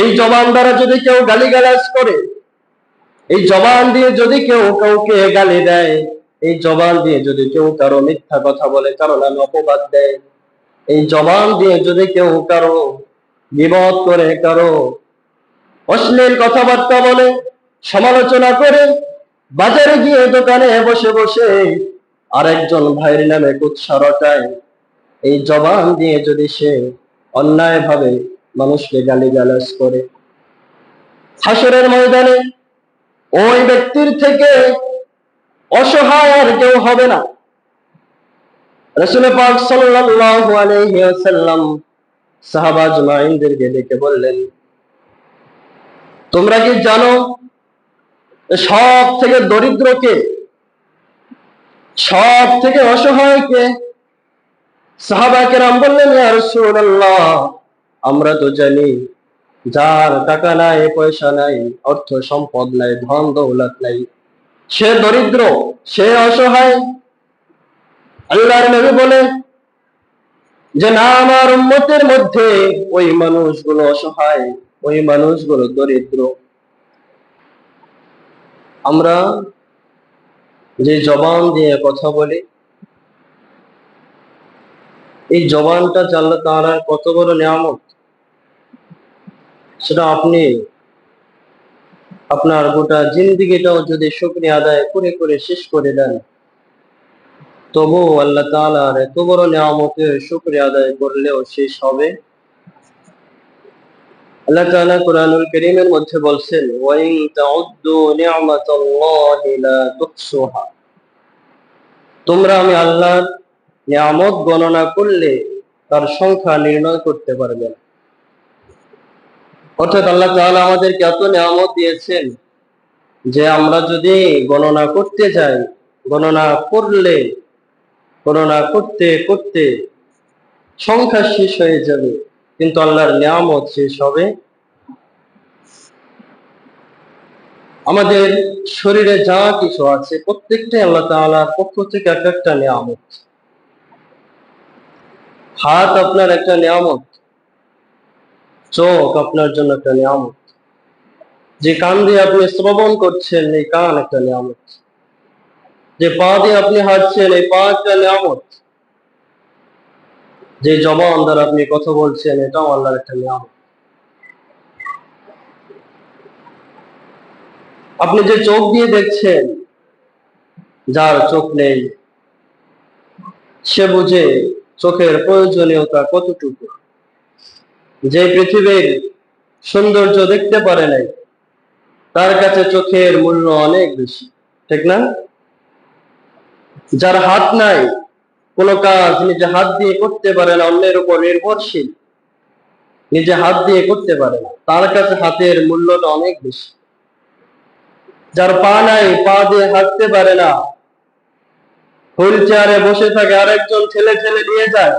এই জবান দ্বারা যদি কেউ গালিগালাজ করে, এই জবান দিয়ে যদি কেউ কাউকে গালি দেয়, এই জবান দিয়ে যদি কেউ কারও মিথ্যা কথা বলে, কারও নামে অপবাদ দেয়, এই জবান দিয়ে যদি কেউ কারও বিপদ করে, কারও অশ্লীল কথাবার্তা বলে, সমালোচনা করে, বাজারে গিয়ে দোকানে বসে বসে আরেকজন ভাইয়ের নামে কুৎসা রটায়, এই জবান দিয়ে যদি সে অন্যায় মানুষকে গালিগালাজ করে। হাসরের ময়দানে ওই ব্যক্তির থেকে অসহায় আর কেউ হবে না। রসুল পাক সাল্লাল্লাহু আলাইহি ওয়াসাল্লাম সাহাবা ডেকে বললেন, তোমরা কি জানো সব থেকে দরিদ্রকে সব থেকে অসহায়কে সাহাবাকে রাম বললেন, ইয়া রাসূলুল্লাহ আমরা তো জানি, যার টাকা নাই, পয়সা নাই, অর্থ সম্পদ নাই, ধন দৌলত নাই। সে দরিদ্র, সে অসহায়। আল্লাহর নবী বলে যে, না, আমার উম্মতের মধ্যে ওই মানুষগুলো অসহায়, ওই মানুষগুলো দরিদ্র। আমরা যে জবান দিয়ে কথা বলি, এই জবানটা জানলে তারা কত বড় নিয়ামত। সেটা আপনি আপনার গোটা জিন্দিগিটাও যদি শুক্রিয়া আদায় করে করে শেষ করে দেন তবু আল্লাহ তাআলার এত বড় নিয়ামতের শুক্রিয়া আদায় করলেও শেষ হবে। আল্লাহ তাআলা কোরআনুল কারীমের মধ্যে বলছেন, ওয়াইন তাউদ্দু নি'মাতাল্লাহি লা তুহসুহা তোমরা আমি আল্লাহর নিয়ামত গণনা করলে তার সংখ্যা নির্ণয় করতে পারবে না। অর্থাৎ আল্লাহ তাআলা আমাদেরকে এত নিয়ামত দিয়েছেন যে আমরা যদি গণনা করতে যাই, গণনা করলে, গণনা করতে করতে সংখ্যা শেষ হয়ে যাবে, কিন্তু আল্লাহর নিয়ামত শেষ হবে। আমাদের শরীরে যা কিছু আছে, প্রত্যেকটাই আল্লাহ তাআলার পক্ষ থেকে এক একটা নিয়ামত। হাত আপনার একটা নিয়ামত চোখ আপনার জন্য একটা নিয়ামত। যে কান দিয়ে আপনি শ্রবণ করছেন, এই কান একটা নিয়ামত। যে পা দিয়ে আপনি হাঁটছেন, এই পা একটা নিয়ামত। যে জবান দ্বারা আপনি কথা বলছেন, এটাও আল্লাহর একটা নিয়ামত। আপনি যে চোখ দিয়ে দেখছেন, যার চোখ নেই, সে বুঝে চোখের প্রয়োজনীয়তা কতটুকু? যে পৃথিবীর সৌন্দর্য দেখতে পারে নাই, তার কাছে চোখের মূল্য অনেক বেশি, ঠিক না? যার হাত নাই, কোনো কাজ নিজে হাত দিয়ে করতে পারে না, অন্যের উপর নির্ভরশীল, নিজে হাত দিয়ে করতে পারে না, তার কাছে হাতের মূল্যটা অনেক বেশি। যার পা নাই, পা দিয়ে হাঁটতে পারে না। হুইল চেয়ারে বসে থাকে, আরেকজন ছেলে ছেলে নিয়ে যায়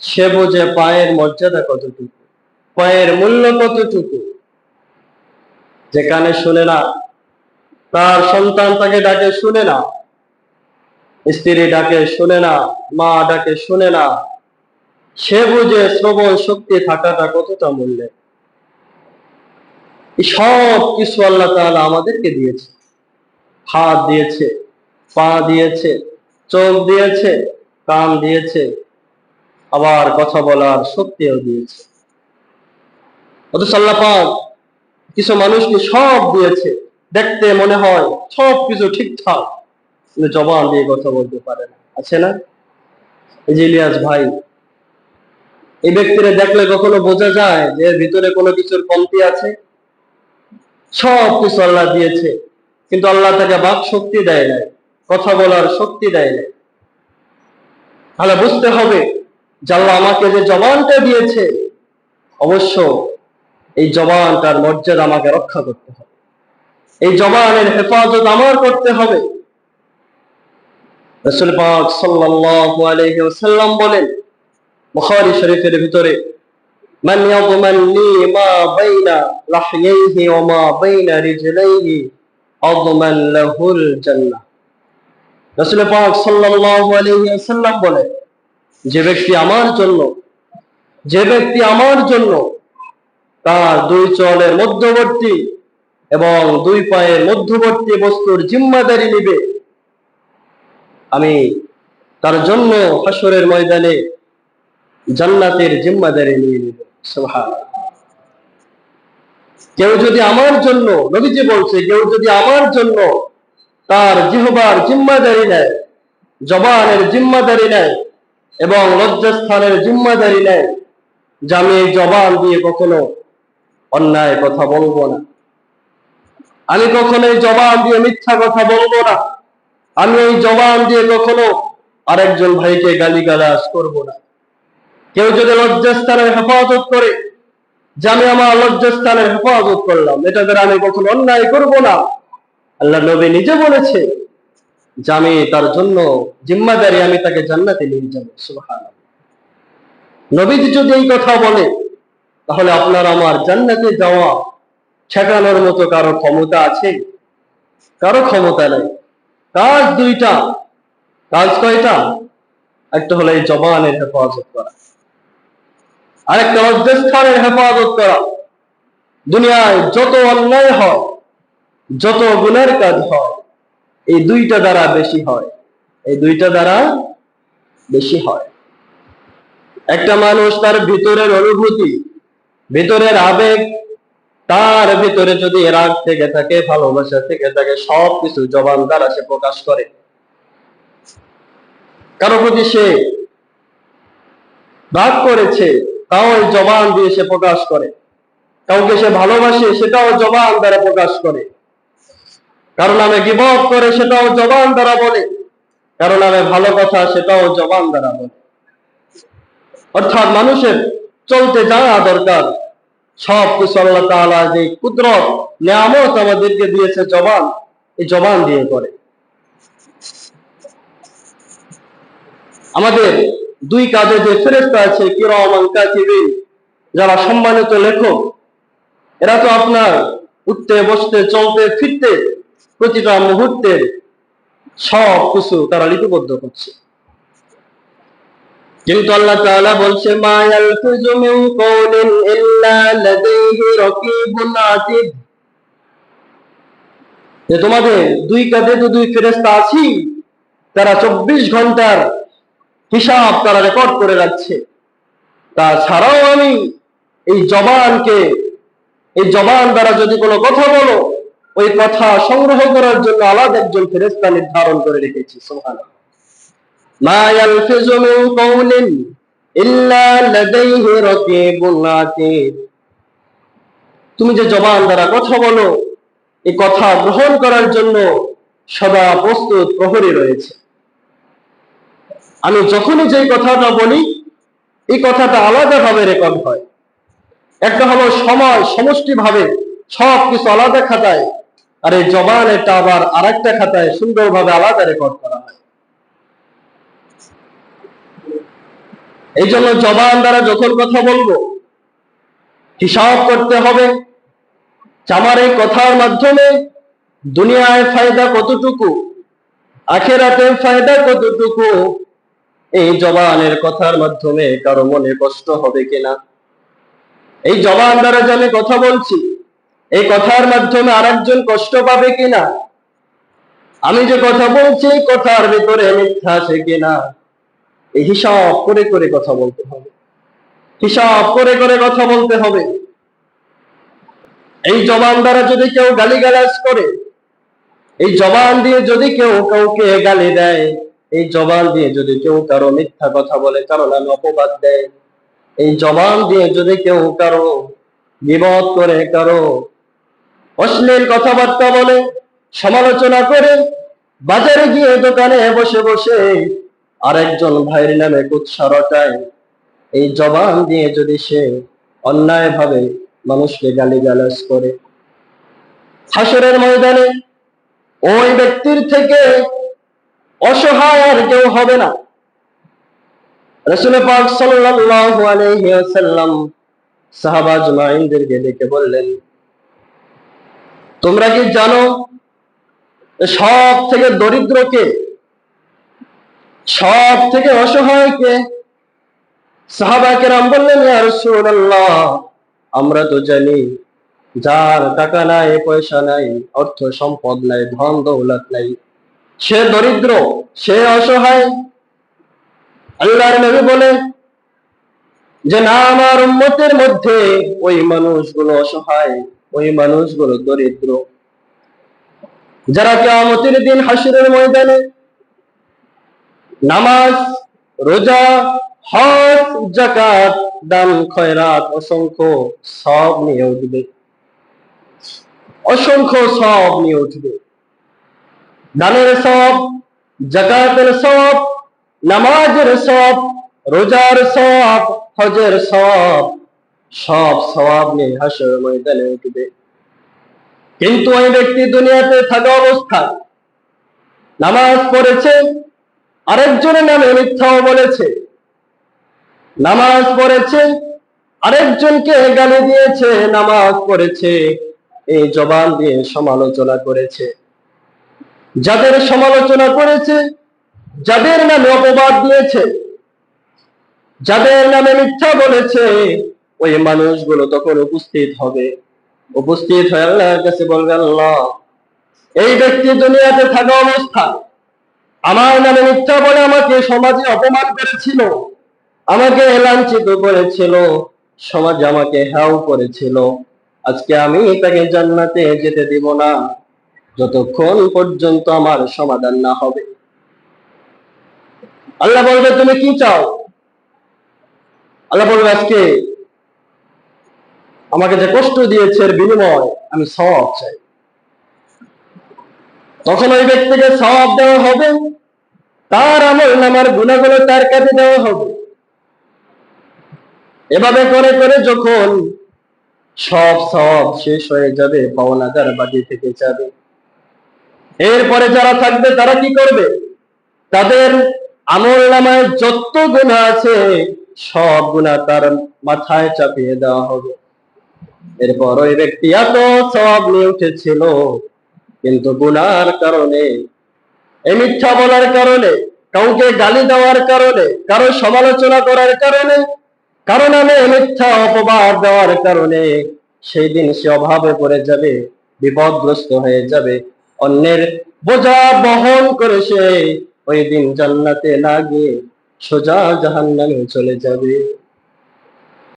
সে বোঝে পায়ের মর্যাদা কতটুকু? পায়ের মূল্য কতটুকু? যে কানে শুনে না, তার সন্তান তাকে ডাকে শুনে না। স্ত্রী ডাকে শুনে না, মা ডাকে শুনে না। সে বুঝে শ্রবণ শক্তি থাকাটা কতটা মূল্যের সব কিছু আল্লাহ তাআলা আমাদেরকে দিয়েছে। হাত দিয়েছে, পা দিয়েছে, চোখ দিয়েছে, কান দিয়েছে আবার কথা বলার শক্তিও দিয়েছে। অথচ কিছু মানুষকে সব দিয়েছে। দেখতে মনে হয় সব কিছু ঠিকঠাক। কিন্তু জবান দিয়ে কথা বলতে পারে না। আছে না? এই যে ইলিয়াস ভাই, এই ব্যক্তিরা দেখলে কখনো বোঝা যায় যে ভিতরে কোনো কিছুর কমতি আছে? সব কিছু আল্লাহ দিয়েছে। কিন্তু আল্লাহ তাকে বাক শক্তি দেয় নাই, কথা বলার শক্তি দেয় নাই। তাহলে বুঝতে হবে আল্লাহ আমাকে যে জবানটা দিয়েছে, অবশ্য এই জবানটার মর্যাদা আমাকে রক্ষা করতে হবে। এই জবানের হেফাজত আমার করতে হবে। বলেন, বুখারী শরীফের ভিতরে, মান ইয়াদমান লি মা বাইনা লাহইহি ওয়া মা বাইনা রিজলাইহি আদমান লাহুল জান্নাহ। রসুল পাক সাল্লাল্লাহু আলাইহি বলেন যে ব্যক্তি আমার জন্য, যে ব্যক্তি আমার জন্য তার দুই চলের মধ্যবর্তী এবং দুই পায়ের মধ্যবর্তী বস্তুর জিম্মাদারি নিবে। আমি তার জন্য হাসরের ময়দানে জান্নাতের জিম্মাদারি নিয়ে নিব। সুবহানাল্লাহ কেউ যদি আমার জন্য, নবীজি বলছে, কেউ যদি আমার জন্য তার জিহবার জিম্মাদারি নেয়, জবানের জিম্মাদারি নেয় এবং লজ্জাস্থানের জিম্মাদারি নেয়। যে আমি এই জবান দিয়ে কখনো অন্যায় কথা বলব না। আমি কখনো এই জবান দিয়ে মিথ্যা কথা বলব না। আমি এই জবান দিয়ে কখনো আরেকজন ভাইকে গালিগালাজ করব না। কেউ যদি লজ্জাস্থানের হেফাজত করে, যে আমি আমার লজ্জাস্থানের হেফাজত করলাম, এটা দ্বারা আমি কখনো অন্যায় করব না। আল্লাহ নবী নিজে বলেছে যে আমি তার জন্য জিম্মাদারি, আমি তাকে জান্নাতে নিয়ে যাব সুবহান নবীজি যদি এই কথা বলে, তাহলে আপনার আমার জান্নাতে যাওয়া ঠেকানোর মতো কারও ক্ষমতা আছে? কারও ক্ষমতা নাই। কাজ দুইটা, কাজ কয়টা? একটা হলো এই জবানের হেফাজত করা। আরেকটা লজ্জাস্থানের হেফাজত করা। দুনিয়ায় যত অন্যায় হয়, যত গুণের কাজ হয় এই দুইটা দ্বারা বেশি হয়। এই দুইটা দ্বারা বেশি হয়। একটা মানুষ তার ভিতরের অনুভূতি, ভিতরের আবেগ, তার ভিতরে যদি রাগ থেকে থাকে, ভালোবাসা থেকে থাকে সব কিছু জবান দ্বারা সে প্রকাশ করে। কারও প্রতি সে রাগ করেছে, তাও জবান দিয়ে সে প্রকাশ করে। কাউকে সে ভালোবাসে, সেটাও জবান দ্বারা প্রকাশ করে। কারও নামে গিবত করে সেটাও জবান দ্বারা বলে। কারও নামে ভালো কথা সেটাও জবান দ্বারা বলে। অর্থাৎ মানুষের চলতে যাওয়া দরকার। সব কিছু আল্লাহ তাআলা যে কুদরত, নিয়ামত আমাদেরকে দিয়েছে জবান, এই জবান দিয়ে করে। আমাদের দুই কাজে যে ফেরেস্তা আছে কিরমান কাতিবিন, যারা সম্মানিত লেখক, এরা তো আপনার উঠতে, বসতে, চলতে, ফিরতে প্রতিটা মুহূর্তের সব কিছু তারা লিপিবদ্ধ করছে। কিন্তু আল্লাহ তাআলা বলছে ইল্লা লাদাইহি যে তোমাদের দুই কাঁধে তো দুই ফেরেশতা আছি তারা চব্বিশ ঘণ্টার হিসাব তারা রেকর্ড করে রাখছে। তাছাড়াও আমি এই জবানকে, এই জবান দ্বারা যদি কোনো কথা বলো ওই কথা সংগ্রহ করার জন্য আলাদা একজন ফেরেস্তা নির্ধারণ করে রেখেছি সোহান মা মিন ইল্লা লাদাইহি রাকিবুন তুমি যে জবান দ্বারা কথা বলো এই কথা গ্রহণ করার জন্য সদা প্রস্তুত প্রহরী রয়েছে। আমি যখনই যেই কথাটা বলি, এই কথাটা আলাদাভাবে রেকর্ড হয়। একটা হলো সময় সমষ্টি ভাবে সব কিছু আলাদা খাতায় আর এই জবান এটা আবার আরেকটা খাতায় সুন্দরভাবে আলাদা রেকর্ড করা হয়। এই জন্য জবান দ্বারা যখন কথা বলব, হিসাব করতে হবে আমার এই কথার মাধ্যমে দুনিয়ায় ফায়দা কতটুকু, আখেরাতে ফায়দা কতটুকু, এই জবানের কথার মাধ্যমে কারও মনে কষ্ট হবে কিনা? এই জবান দ্বারা যে আমি কথা বলছি এই কথার মাধ্যমে আরেকজন কষ্ট পাবে কিনা? আমি যে কথা বলছি কথার ভিতরে মিথ্যা আছে কিনা? এই হিসাব করে করে কথা বলতে হবে। হিসাব করে করে কথা বলতে হবে। এই জবান দ্বারা যদি কেউ গালিগালাজ করে, এই জবান দিয়ে যদি কেউ কাউকে গালি দেয়, এই জবান দিয়ে যদি কেউ কারও মিথ্যা কথা বলে, কারও নামে অপবাদ দেয়, এই জবান দিয়ে যদি কেউ কারও বিপদ করে, কারও অশ্লীল কথাবার্তা বলে, সমালোচনা করে, বাজারে গিয়ে দোকানে বসে বসে আরেকজন ভাইয়ের নামে কুৎসা রটায়। এই জবান দিয়ে যদি সে অন্যায় ভাবে মানুষকে গালিগালাজ করে। হাসরের ময়দানে ওই ব্যক্তির থেকে অসহায় আর কেউ হবে না। রসুল পাক সাল্লাল্লাহু আলাইহি ওয়াসাল্লাম সাহাবা জুমাইনদেরকে ডেকে বললেন তোমরা কি জানো সব থেকে দরিদ্রকে সব থেকে অসহায় কে সাহাবা কেরাম বললেন আমরা তো জানি যার টাকা নাই, পয়সা নাই, অর্থ সম্পদ নাই, ধন দৌলত নাই। সে দরিদ্র, সে অসহায়। আল্লাহর নবী বলে যে, না, আমার উম্মতের মধ্যে ওই মানুষগুলো অসহায়। ওই মানুষগুলো দরিদ্র। যারা কেয়ামতের দিন হাসিরের ময়দানে নামাজ, রোজা, হজ জাকাত দান, খয়রাত, অসংখ্য সব নিয়ে উঠবে। অসংখ্য সব নিয়ে উঠবে। দানের সব জাকাতের সব, নামাজের সব, রোজার সব, হজের সব সব সওয়াব নিয়ে হাসর ময়দানে উঠবে। কিন্তু ওই ব্যক্তি দুনিয়াতে থাকা অবস্থায় নামাজ পড়েছে, আরেকজনের নামে মিথ্যাও বলেছে। নামাজ পড়েছে, আরেকজনকে গালি দিয়েছে, নামাজ পড়েছে, এই জবান দিয়ে সমালোচনা করেছে। যাদের সমালোচনা করেছে, যাদের নামে অপবাদ দিয়েছে, যাদের নামে মিথ্যা বলেছে ওই মানুষগুলো তখন উপস্থিত হবে। উপস্থিত হয়ে আল্লাহর কাছে বলবে, আল্লাহ, এই ব্যক্তি দুনিয়াতে থাকা অবস্থা আমার নামে মিথ্যা বলে আমাকে সমাজে অপমান করেছিল, আমাকে লাঞ্ছিত করেছিল, সমাজে আমাকে হ্যাও করেছিল। আজকে আমি তাকে জান্নাতে যেতে দিব না, যতক্ষণ পর্যন্ত আমার সমাধান না হবে। আল্লাহ বলবে, তুমি কি চাও? আল্লাহ বলবে, আজকে আমাকে যে কষ্ট দিয়েছে এর বিনিময় আমি সব চাই। তখন ওই ব্যক্তিকে সব দেওয়া হবে, তার আমল নামার গুণাগুলো তার কাছে দেওয়া হবে। এভাবে করে করে যখন সব সব শেষ হয়ে যাবে, পাওনাদার বাড়ি থেকে যাবে, এরপরে যারা থাকবে তারা কি করবে? তাদের আমল নামায় যত গুণা আছে, সব গুণা তার মাথায় চাপিয়ে দেওয়া হবে। এরপর ওই ব্যক্তি এত সব নিয়ে উঠেছিল, কিন্তু গুনার কারণে, এই মিথ্যা বলার কারণে, কাউকে গালি দেওয়ার কারণে, কারও সমালোচনা করার কারণে, কারও নামে মিথ্যা অপবাদ দেওয়ার কারণে, সেই দিন সে অভাবে পড়ে যাবে, বিপদগ্রস্ত হয়ে যাবে, অন্যের বোঝা বহন করে সে ওই দিন জান্নাতে না গিয়ে সোজা জাহান্নামে চলে যাবে।